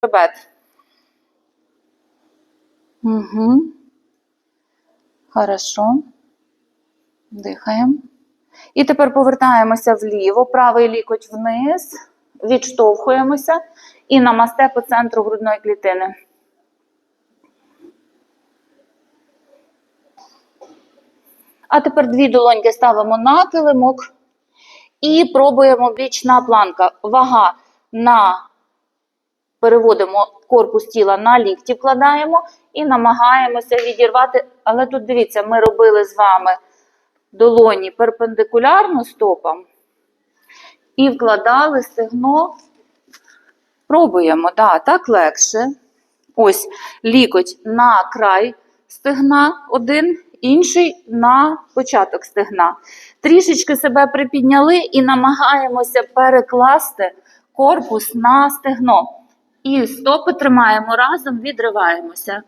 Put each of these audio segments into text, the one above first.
хребет. Угу. Хорошо. Дихаємо. І тепер повертаємося вліво, правий лікоть вниз, відштовхуємося і намасте по центру грудної клітини. А тепер дві долоньки ставимо на килимок і пробуємо бічна планка. Вага на переводимо корпус тіла на лікті, вкладаємо і намагаємося відірвати. Але тут дивіться, ми робили з вами долоні перпендикулярно стопам і вкладали стегно. Пробуємо, да, так легше. Ось лікоть на край стегна один, інший на початок стегна. Трішечки себе припідняли і намагаємося перекласти корпус на стегно. І стопи тримаємо разом, відриваємося.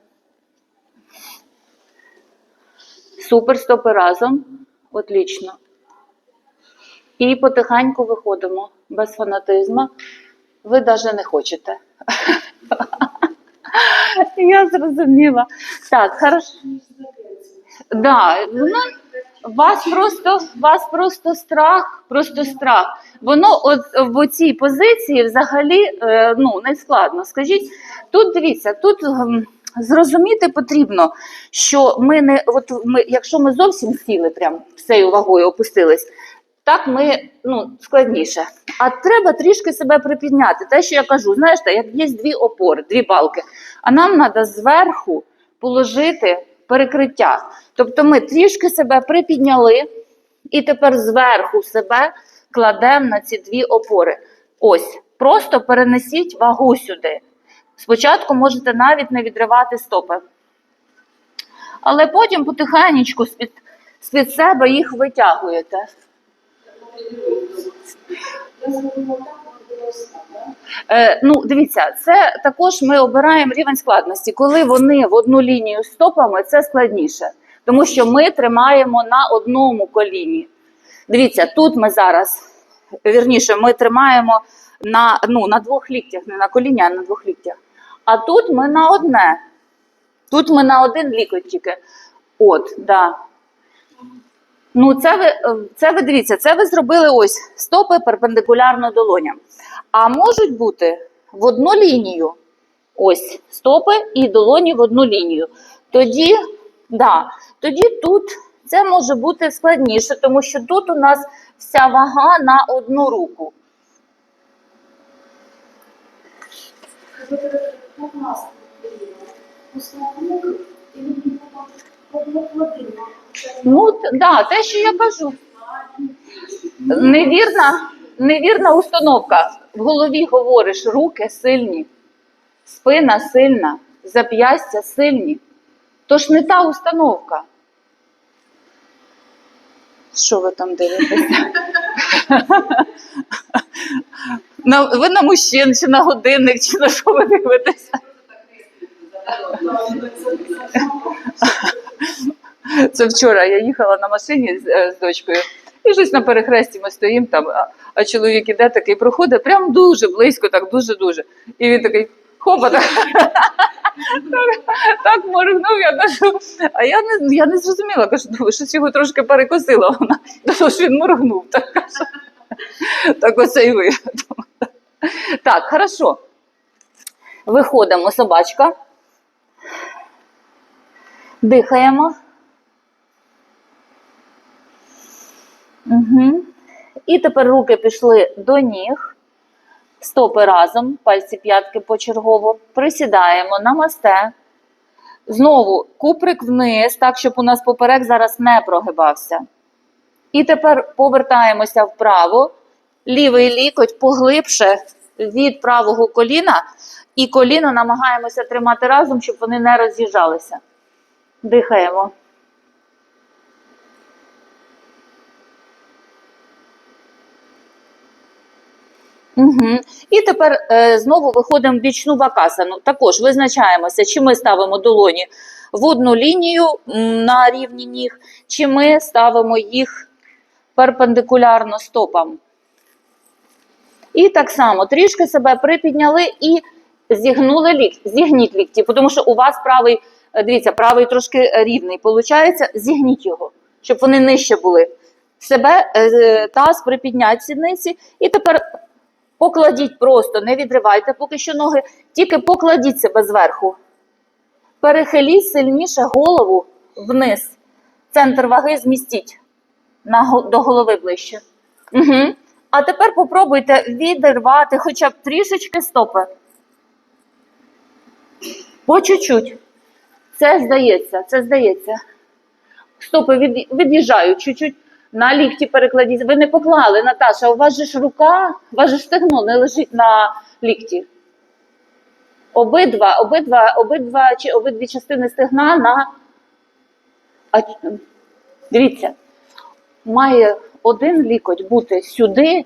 Супер, стопи разом. Отлично. І потихеньку виходимо без фанатизму. Ви навіть не хочете. Я зрозуміла. Так, хорошо. Да, воно вас просто, вас просто страх, просто страх. Воно от в цій позиції взагалі е, ну, не складно. Скажіть, тут дивіться, тут ем, зрозуміти потрібно, що ми не, от ми, якщо ми зовсім сіли, прям всею вагою опустились, так ми ну, складніше. А треба трішки себе припідняти. Те, що я кажу, знаєш, як є дві опори, дві балки, а нам треба зверху положити перекриття. Тобто ми трішки себе припідняли і тепер зверху себе кладемо на ці дві опори. Ось, просто перенесіть вагу сюди. Спочатку можете навіть не відривати стопи. Але потім потихеньку з-під, з-під себе їх витягуєте. Е, ну, дивіться, це також ми обираємо рівень складності. Коли вони в одну лінію з стопами, це складніше, тому що ми тримаємо на одному коліні. Дивіться, тут ми зараз, вірніше, ми тримаємо на, ну, на двох ліктях, не на коліні, а на двох ліктях. А тут ми на одне. Тут ми на один лікоть тільки. От, да. Ну, це ви, це ви дивіться, це ви зробили ось стопи перпендикулярно долоням. А можуть бути в одну лінію. Ось стопи і долоні в одну лінію. Тоді, да, тоді тут це може бути складніше, тому що тут у нас вся вага на одну руку. Ну, да, те, що я кажу. Невірна, невірна установка. В голові говориш, руки сильні, спина сильна, зап'ястя сильні. То ж не та установка. Що ви там дивитеся? На, ви на мужчин, чи на годинник, чи на що ви дивитеся? Це вчора я їхала на машині з, е, з дочкою, і щось на перехресті ми стоїмо там, а, а чоловік іде такий проходить, прям дуже близько, так дуже-дуже. І він такий хопа, так, так, моргнув, я кажу, а я не, я не зрозуміла, кажу, «Ну, щось його трошки перекосило. Вона кажу, що він моргнув. Так, кажу. так оце і ви. Так, хорошо. Виходимо, собачка. Дихаємо. Угу. І тепер руки пішли до ніг, стопи разом, пальці п'ятки почергово. Присідаємо, намасте. Знову куприк вниз, так, щоб у нас поперек зараз не прогибався. І тепер повертаємося вправо. Лівий лікоть поглибше від правого коліна, і коліно намагаємося тримати разом, щоб вони не роз'їжджалися. Дихаємо. Угу. І тепер е, знову виходимо в бічну вакасану. Також визначаємося, чи ми ставимо долоні в одну лінію на рівні ніг, чи ми ставимо їх перпендикулярно стопам. І так само трішки себе припідняли і Зігнули лікті, зігніть лікті, тому що у вас правий, е, дивіться, правий трошки рівний. Получається, зігніть його, щоб вони нижче були. Себе е, таз припіднять сідниці, і тепер покладіть просто, не відривайте поки що ноги, тільки покладіть себе зверху. Перехиліть сильніше голову вниз. Центр ваги змістіть до голови ближче. Угу. А тепер попробуйте відірвати хоча б трішечки стопи. По чуть-чуть. Це здається, це здається. Стопи від, від'їжджають чуть-чуть. На лікті перекладіть. Ви не поклали, Наташа, у вас же ж рука, у вас же ж стегно не лежить на лікті. Обидва, обидва, обидва чи обидві частини стегна на. А, дивіться, має один лікоть бути сюди,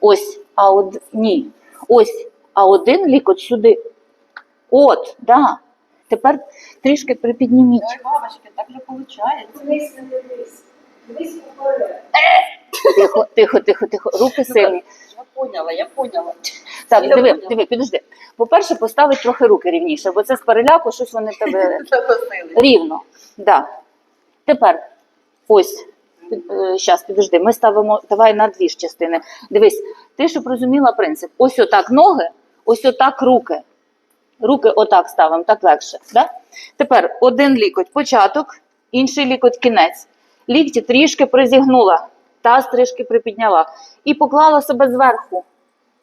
ось, а од... ні. Ось, а один лікоть сюди. От, да. Тепер трішки припідніміть. Ой, бабочки, так не получается. Тихо, тихо, тихо, тихо. Руки сильні. Я поняла, я поняла. Так, Я диви, поняла. диви, підожди. По-перше, поставить трохи руки рівніше, бо це з переляку щось вони тебе рівно. Да. Тепер ось. Зараз, підожди, ми ставимо давай на дві ж частини. Дивись, ти щоб розуміла принцип. Ось отак ноги, ось отак руки. Руки отак ставимо, так легше. Да? Тепер один лікоть початок, інший лікоть кінець. Лікті трішки призігнула, таз трішки припідняла і поклала себе зверху.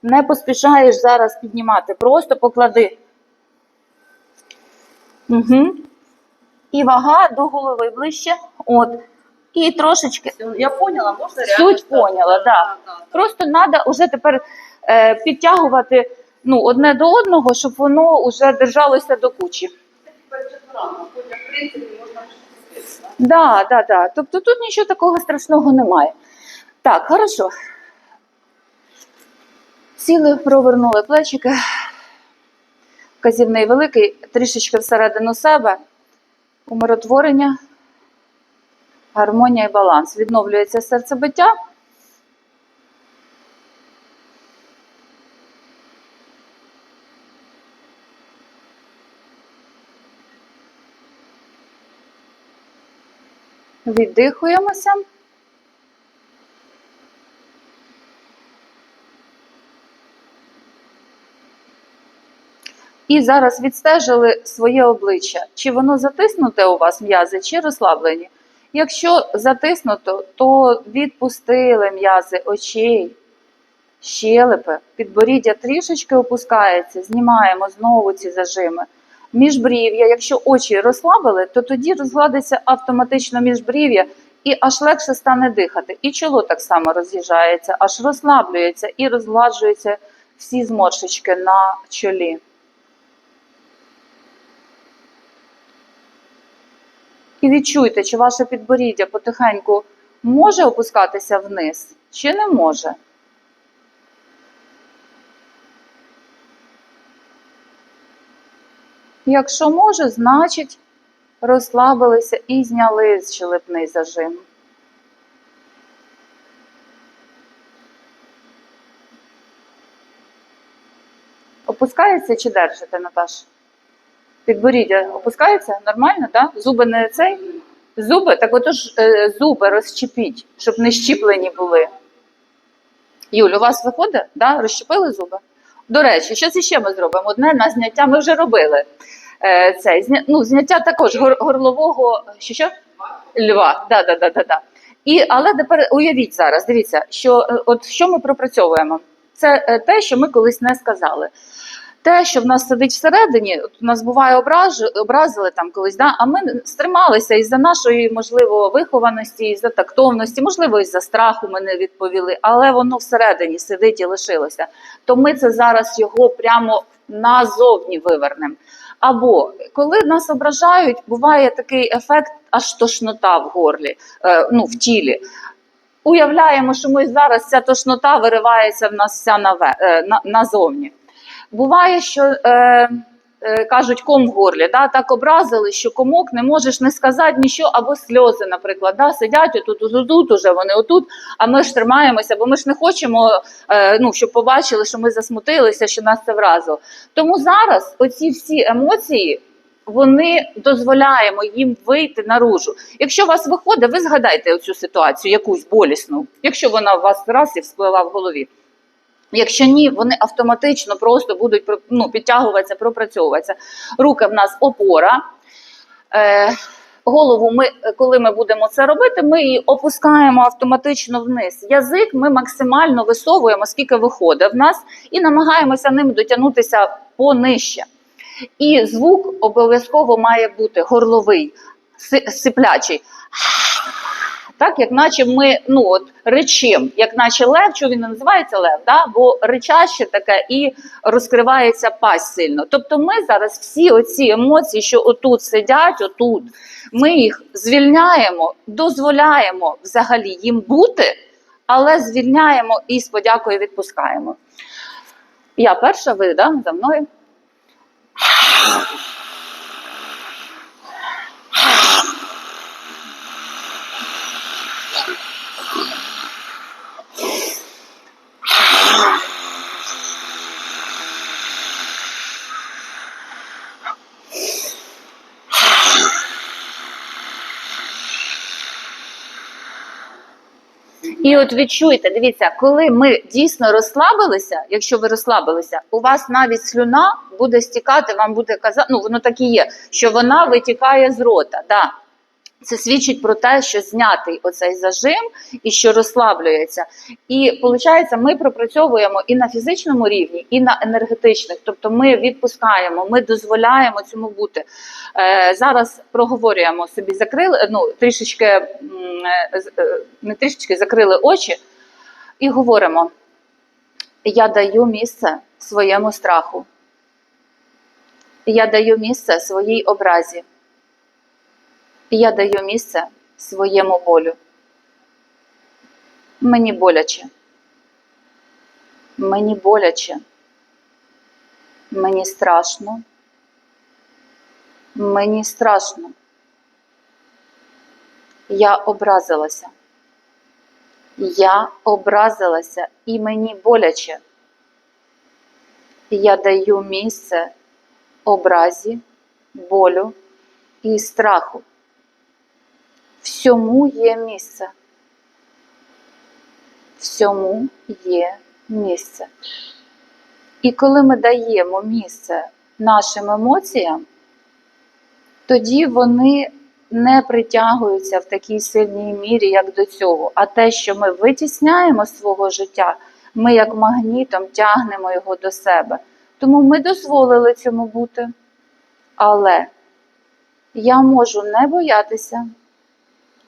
Не поспішаєш зараз піднімати, просто поклади. Угу. І вага до голови ближче. От. І трошечки. Я поняла, можно реально. Суть поняла, да. да, да. Просто треба вже тепер е, підтягувати ну, одне до одного, щоб воно вже держалося до кучі. Тепер четверо, в принципі, можна да? Да, да. Тобто тут нічого такого страшного немає. Так, хорошо. Сіли, провернули плечики. Вказівний великий, трішечки всередину себе. Умиротворення, гармонія і баланс. Відновлюється серцебиття. Віддихуємося. І зараз відстежили своє обличчя. Чи воно затиснуте у вас м'язи, чи розслаблені? Якщо затиснуто, то відпустили м'язи очей, щелепи, підборіддя трішечки опускається, знімаємо знову ці зажими. Міжбрів'я, якщо очі розслабили, то тоді розгладиться автоматично міжбрів'я і аж легше стане дихати. І чоло так само роз'їжджається, аж розслаблюється і розгладжуються всі зморшечки на чолі. І відчуйте, чи ваше підборіддя потихеньку може опускатися вниз, чи не може. Якщо може, значить розслабилися і зняли щелепний зажим. Опускається чи держите, Наташ? Підборіддя опускається? Нормально, так? Зуби не цей? Зуби? Так отож е, зуби розчепіть, щоб не щіплені були. Юль, у вас виходить? Да? Розщепили зуби? До речі, що ще ми зробимо? Одне на зняття ми вже робили. Е, зня... ну, зняття також гор... горлового що, що? льва. Да, да, да, да, да. І, але тепер уявіть зараз, дивіться, що е, от що ми пропрацьовуємо? Це е, те, що ми колись не сказали. Те, що в нас сидить всередині, от нас буває ображ, образили там колись, да? а ми стрималися із-за нашої, можливо, вихованості, із-за тактовності, можливо, із-за страху ми не відповіли, але воно всередині сидить і лишилося. То ми це зараз його прямо назовні вивернемо. Або коли нас ображають, буває такий ефект, аж тошнота в горлі, е, ну в тілі. Уявляємо, що ми зараз ця тошнота виривається в нас вся е, на, назовні. Буває, що е, кажуть, ком в горлі, да, так образили, що комок не можеш не сказати нічого, або сльози, наприклад, да, сидять отут, отут, отут уже вони отут, а ми ж тримаємося, бо ми ж не хочемо, е, ну, щоб побачили, що ми засмутилися, що нас це вразило. Тому зараз оці всі емоції. Вони дозволяємо їм вийти наружу. Якщо у вас виходить, ви згадайте цю ситуацію, якусь болісну, якщо вона у вас раз і всплила в голові. Якщо ні, вони автоматично просто будуть ну, підтягуватися, пропрацьовуватися. Руки в нас опора. Е, голову ми, коли ми будемо це робити, ми її опускаємо автоматично вниз. Язик ми максимально висовуємо, скільки виходить в нас, і намагаємося ним дотягнутися понижче. І звук обов'язково має бути горловий, сиплячий. Так, як наче ми ну от речим, як наче лев, що він і називається лев, да? бо речаще таке і розкривається пасть сильно. Тобто ми зараз всі оці емоції, що отут сидять, отут, ми їх звільняємо, дозволяємо взагалі їм бути, але звільняємо і з подякою відпускаємо. Я перша, ви да, за мною. І от відчуйте, дивіться, коли ми дійсно розслабилися, якщо ви розслабилися, у вас навіть слюна буде стікати, вам буде казати, ну воно так і є, що вона витікає з рота. Да. Це свідчить про те, що знятий оцей зажим і що розслаблюється. І виходить, ми пропрацьовуємо і на фізичному рівні, і на енергетичних. Тобто ми відпускаємо, ми дозволяємо цьому бути. Е, зараз проговорюємо собі, закрили, ну трішечки е, е, не трішечки закрили очі і говоримо: я даю місце своєму страху. Я даю місце своїй образі. Я даю місце своєму болю. Мені боляче. Мені боляче. Мені страшно. Мені страшно. Я образилася. Я образилася і мені боляче. Я даю місце образі, болю і страху. Всьому є місце. Всьому є місце. І коли ми даємо місце нашим емоціям, тоді вони не притягуються в такій сильній мірі, як до цього. А те, що ми витісняємо свого життя, ми як магнітом тягнемо його до себе. Тому ми дозволили цьому бути. Але я можу не боятися,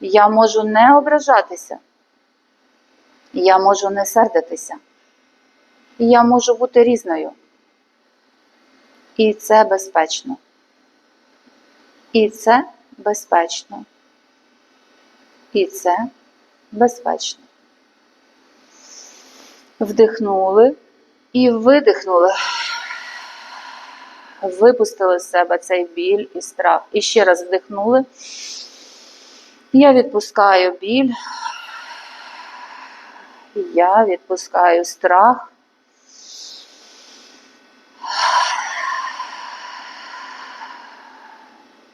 я можу не ображатися, я можу не сердитися, я можу бути різною. І це безпечно. І це безпечно. І це безпечно. Вдихнули і видихнули. Випустили з себе цей біль і страх. І ще раз вдихнули. Я відпускаю біль. Я відпускаю страх.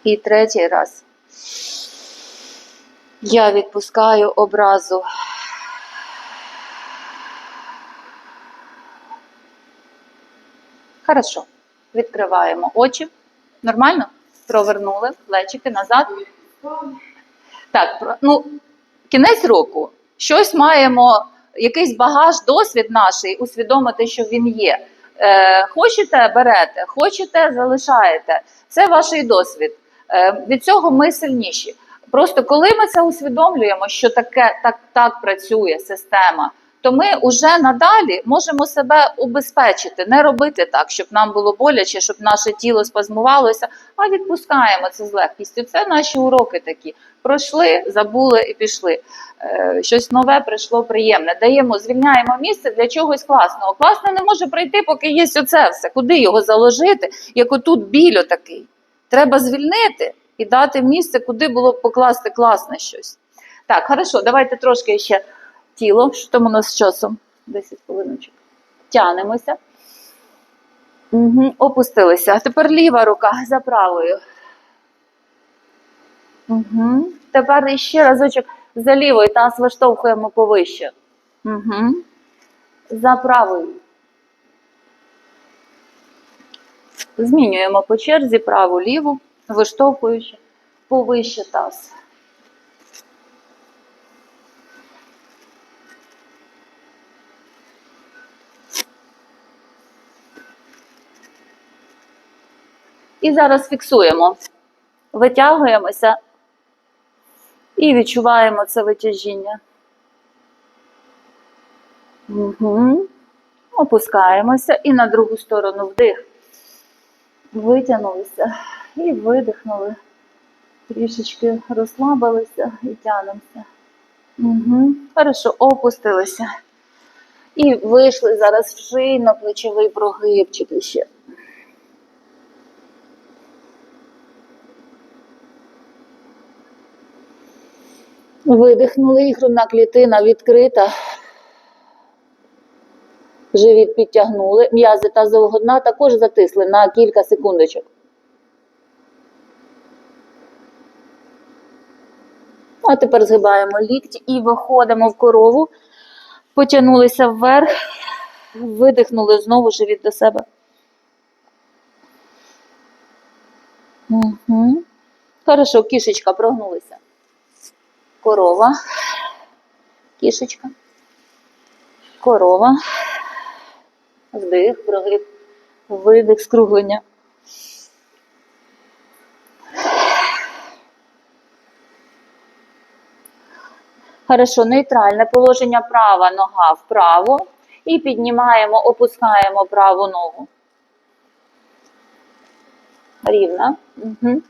І третій раз. Я відпускаю образу. Хорошо. Відкриваємо очі. Нормально? Провернули плечики назад. Так, ну, кінець року. Щось маємо, якийсь багаж, досвід наш, усвідомити, що він є. Е, хочете, берете, хочете, залишаєте. Це ваш досвід. Е, від цього ми сильніші. Просто коли ми це усвідомлюємо, що таке так, так працює система, то ми вже надалі можемо себе убезпечити, не робити так, щоб нам було боляче, щоб наше тіло спазмувалося, а відпускаємо це з легкістю. Це наші уроки такі. Пройшли, забули і пішли. Е, щось нове прийшло приємне. Даємо, звільняємо місце для чогось класного. Класно не може прийти, поки є оце все. Куди його заложити, як отут біль такий. Треба звільнити і дати місце, куди було б покласти класне щось. Так, хорошо, давайте трошки ще тіло, що там у нас з часом? 10 хвилиночок. Тянемося. Угу, опустилися. А тепер ліва рука за правою. Угу. Тепер ще разочок за лівою таз виштовхуємо повище. Угу. За правою. Змінюємо по черзі праву ліву, виштовхуючи повище таз. І зараз фіксуємо. Витягуємося і відчуваємо це витяжіння. Угу. Опускаємося і на другу сторону вдих. Витягнулися і видихнули. Трішечки розслабилися і тянемося. Угу. Хорошо, опустилися. І вийшли зараз в шийно-плечовий прогибчик ще. Видихнули, грудна клітина відкрита. Живіт підтягнули. М'язи тазового дна також затисли на кілька секундочок. А тепер згибаємо лікті і виходимо в корову. Потягнулися вверх, видихнули знову живіт до себе. Угу. Хорошо, кішечка прогнулися. Корова. Кішечка. Корова. Вдих, прогиб, видих, скруглення. Хорошо, нейтральне положення права нога вправо. І піднімаємо, опускаємо праву ногу. Рівно. Угу.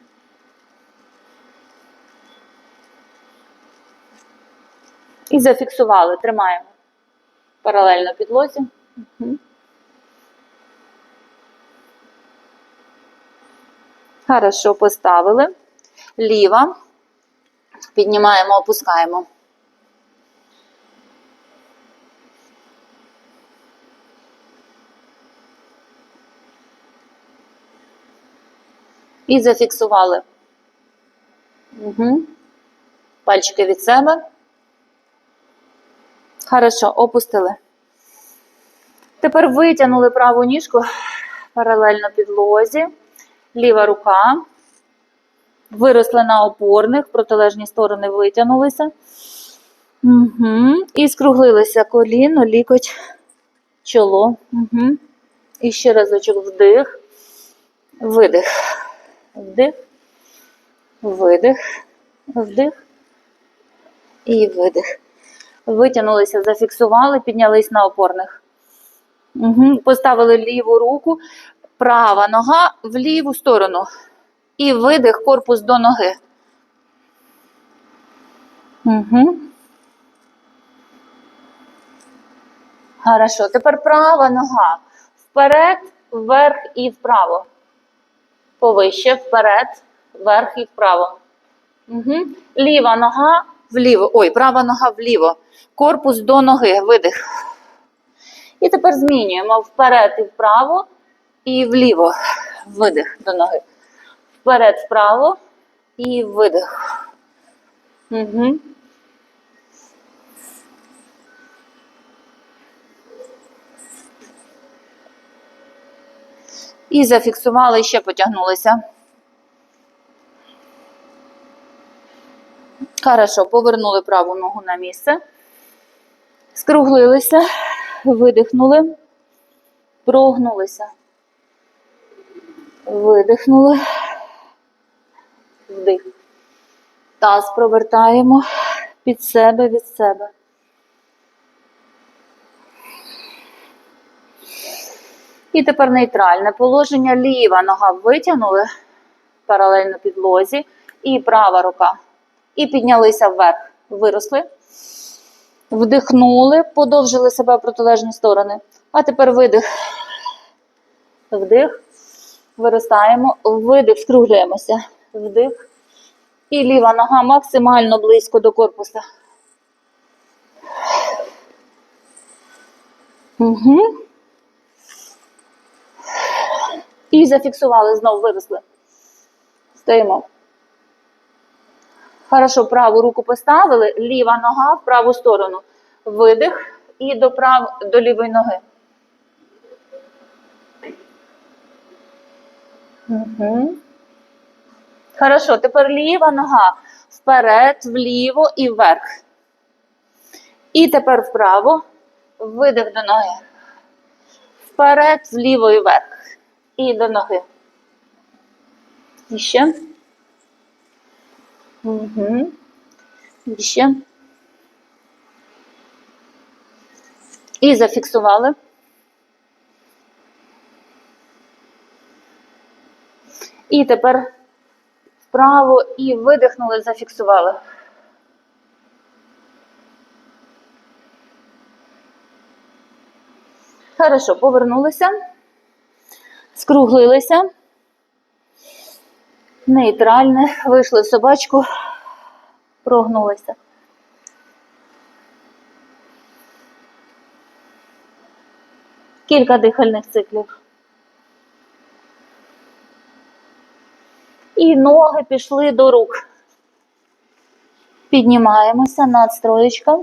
І зафіксували, тримаємо. Паралельно підлозі. Хорошо, поставили. Ліва. Піднімаємо, опускаємо. І зафіксували. Угу. Пальчики від себе. Хорошо, опустили. Тепер витягнули праву ніжку паралельно підлозі. Ліва рука. Виросли на опорних, протилежні сторони витягнулися. Угу. І скруглилися коліно, лікоть, чоло. Угу. І ще разочок вдих, видих. Вдих, видих, вдих і видих. Витягнулися, зафіксували, піднялись на опорних. Угу. Поставили ліву руку, права нога в ліву сторону. І видих, корпус до ноги. Угу. Хорошо. Тепер права нога. Вперед, вверх і вправо. Повище, вперед, вверх і вправо. Угу. Ліва нога вліво. Ой, права нога вліво. Корпус до ноги. Видих. І тепер змінюємо вперед і вправо, і вліво. Видих до ноги. Вперед, вправо і видих. Угу. І зафіксували, ще потягнулися. Хорошо, повернули праву ногу на місце. Скруглилися, видихнули, прогнулися. Видихнули. Вдих. Таз провертаємо під себе від себе. І тепер нейтральне положення. Ліва нога витягнули паралельно підлозі і права рука і піднялися вверх. Виросли. Вдихнули, подовжили себе в протилежні сторони. А тепер видих. Вдих. Виростаємо. Видих, скруглюємося. Вдих. І ліва нога максимально близько до корпуса. Угу. І зафіксували, знову виросли. Стоїмо. Хорошо, праву руку поставили, ліва нога в праву сторону. Видих і до, прав... до лівої ноги. Угу. Хорошо, тепер ліва нога вперед, вліво і вверх. І тепер вправо. Видих до ноги. Вперед, вліво і вверх. І до ноги. І ще. Угу. Ще. І зафіксували. І тепер вправо і видихнули, зафіксували. Хорошо, повернулися, скруглилися. Нейтральне, вийшли собачку, прогнулися. Кілька дихальних циклів. І ноги пішли до рук. Піднімаємося над строєчка.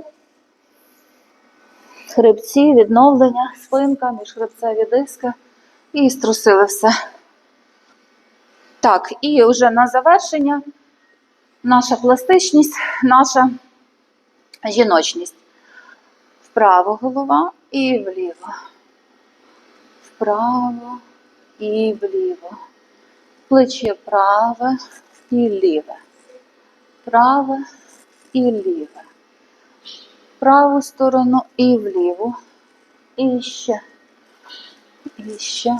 Хребці, відновлення, спинка, міжхребцеві диски. І струсили все. Так, і вже на завершення наша пластичність, наша жіночність. Вправо голова і вліво. Вправо і вліво. Плече праве і ліве. Праве і ліве. Праву сторону і вліву. І ще. І ще.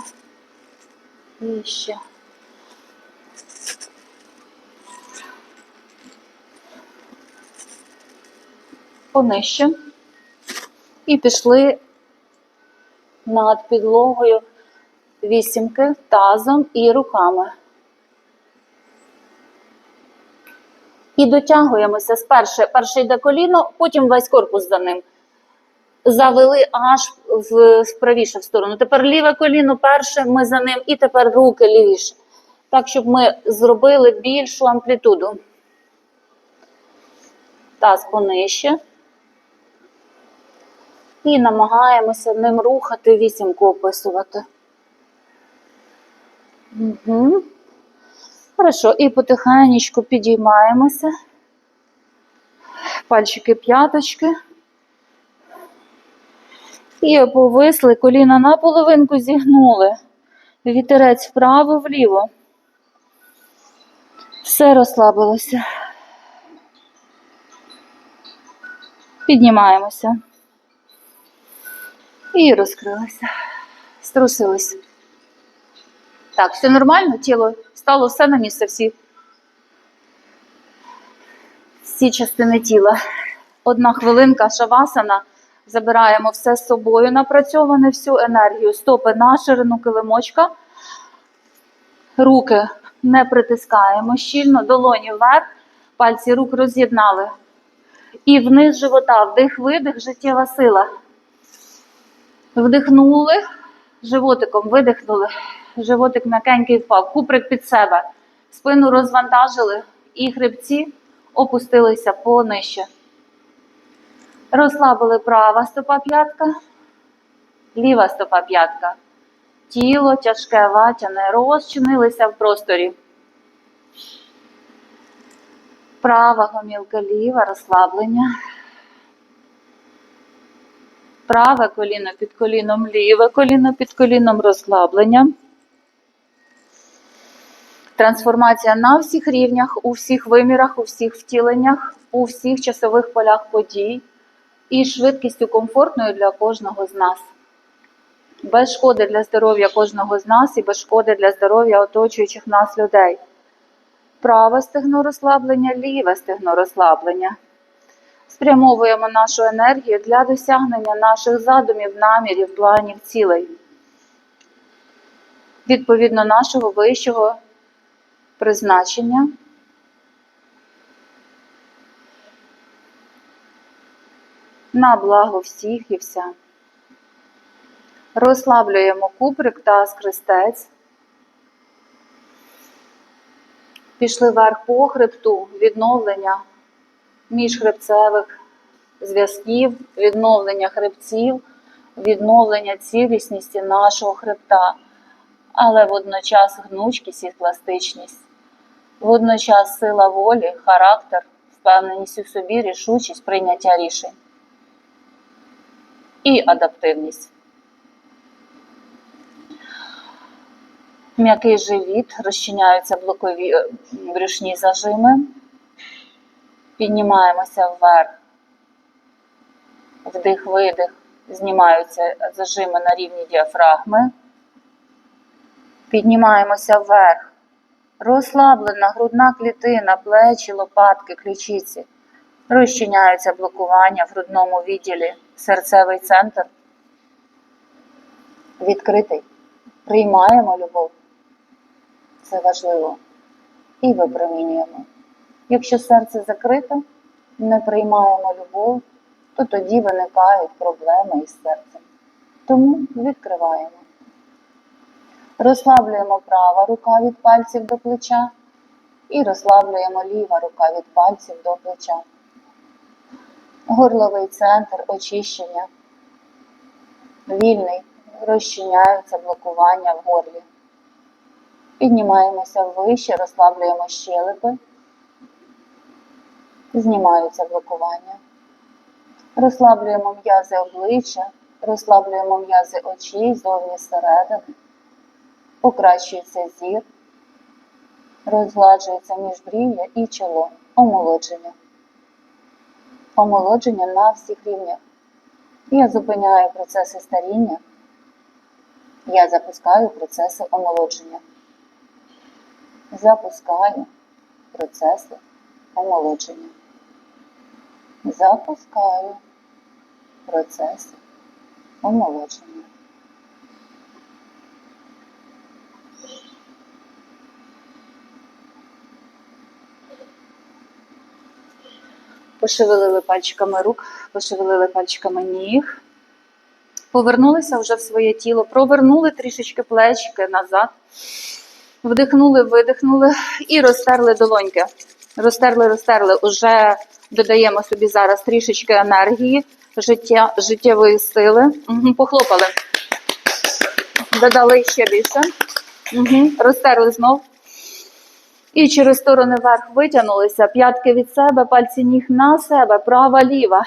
І ще. Понижче. І пішли над підлогою вісімки тазом і руками. І дотягуємося з перше, йде коліно, потім весь корпус за ним. Завели аж в, в правіше в сторону. Тепер ліве коліно перше, ми за ним, і тепер руки лівіше. Так, щоб ми зробили більшу амплітуду. Таз понижче. І намагаємося ним рухати, вісімку описувати. Угу. Хорошо, і потихенечку підіймаємося. Пальчики п'яточки. І повисли, коліна на половинку зігнули. Вітерець вправо, вліво. Все розслабилося. Піднімаємося. І розкрилися. Струсились. Так, все нормально, тіло стало все на місце, всі, всі частини тіла. Одна хвилинка шавасана. Забираємо все з собою, напрацьоване всю енергію. Стопи на ширину килимочка. Руки не притискаємо щільно, долоні вверх, пальці рук роз'єднали. І вниз живота, вдих-видих, життєва сила. Вдихнули, животиком видихнули. Животик м'якенький впав, куприк під себе. Спину розвантажили і хребці опустилися понижче. Розслабили права стопа п'ятка, ліва стопа п'ятка. Тіло тяжке, ватяне, розчинилися в просторі. Права гомілка ліва, розслаблення. Праве коліно під коліном, ліве коліно під коліном, розслаблення. Трансформація на всіх рівнях, у всіх вимірах, у всіх втіленнях, у всіх часових полях подій і швидкістю комфортною для кожного з нас. без шкоди для здоров'я кожного з нас і без шкоди для здоров'я оточуючих нас людей. Праве стегно розслаблення, ліве стегно розслаблення. Спрямовуємо нашу енергію для досягнення наших задумів, намірів, планів, цілей. Відповідно нашого вищого призначення. На благо всіх і вся. Розслаблюємо куприк та хрестець. Пішли вверх по хребту, відновлення міжхребцевих зв'язків, відновлення хребців, відновлення цілісності нашого хребта, але водночас гнучкість і пластичність, водночас сила волі, характер, впевненість у собі, рішучість прийняття рішень і адаптивність. М'який живіт, розчиняються блокові е, брюшні зажими. Піднімаємося вверх. Вдих-видих. Знімаються зажими на рівні діафрагми. Піднімаємося вверх. Розслаблена грудна клітина, плечі, лопатки, ключиці. Розчиняються блокування в грудному відділі, серцевий центр. Відкритий. Приймаємо любов. Це важливо. І випромінюємо. Якщо серце закрите, не приймаємо любов, то тоді виникають проблеми із серцем. Тому відкриваємо. Розслаблюємо права рука від пальців до плеча і розслаблюємо ліва рука від пальців до плеча. Горловий центр очищення. Вільний, розчиняються блокування в горлі. Піднімаємося вище, розслаблюємо щелепи, знімаються блокування. Розслаблюємо м'язи обличчя, розслаблюємо м'язи очей зовні зсередини, покращується зір, розгладжується міжбрів'я і чоло, омолодження. Омолодження на всіх рівнях. Я зупиняю процеси старіння, я запускаю процеси омолодження. Запускаю процеси омолодження. Запускаю процеси омолодження. Пошевелили пальчиками рук, пошевелили пальчиками ніг. Повернулися вже в своє тіло, провернули трішечки плечики назад. Вдихнули, видихнули і розтерли долоньки. Розтерли, розтерли. Уже додаємо собі зараз трішечки енергії, життя, життєвої сили. Угу, похлопали. Додали ще більше. Угу, розтерли знов. І через сторони вверх витягнулися. П'ятки від себе, пальці ніг на себе, права, ліва.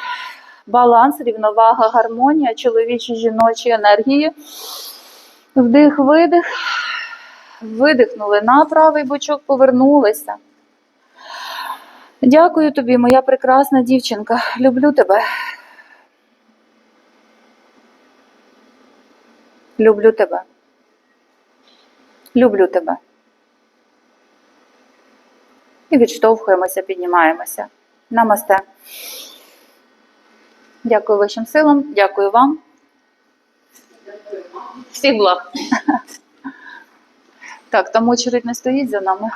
Баланс, рівновага, гармонія, чоловічі жіночі енергії. Вдих, видих. Видихнули на правий бочок, повернулися. Дякую тобі, моя прекрасна дівчинка. Люблю тебе. Люблю тебе. Люблю тебе. І відштовхуємося, піднімаємося. Намасте. Дякую вашим силам, дякую вам. Всіх благ. Так, там очередь не стоїть за нами.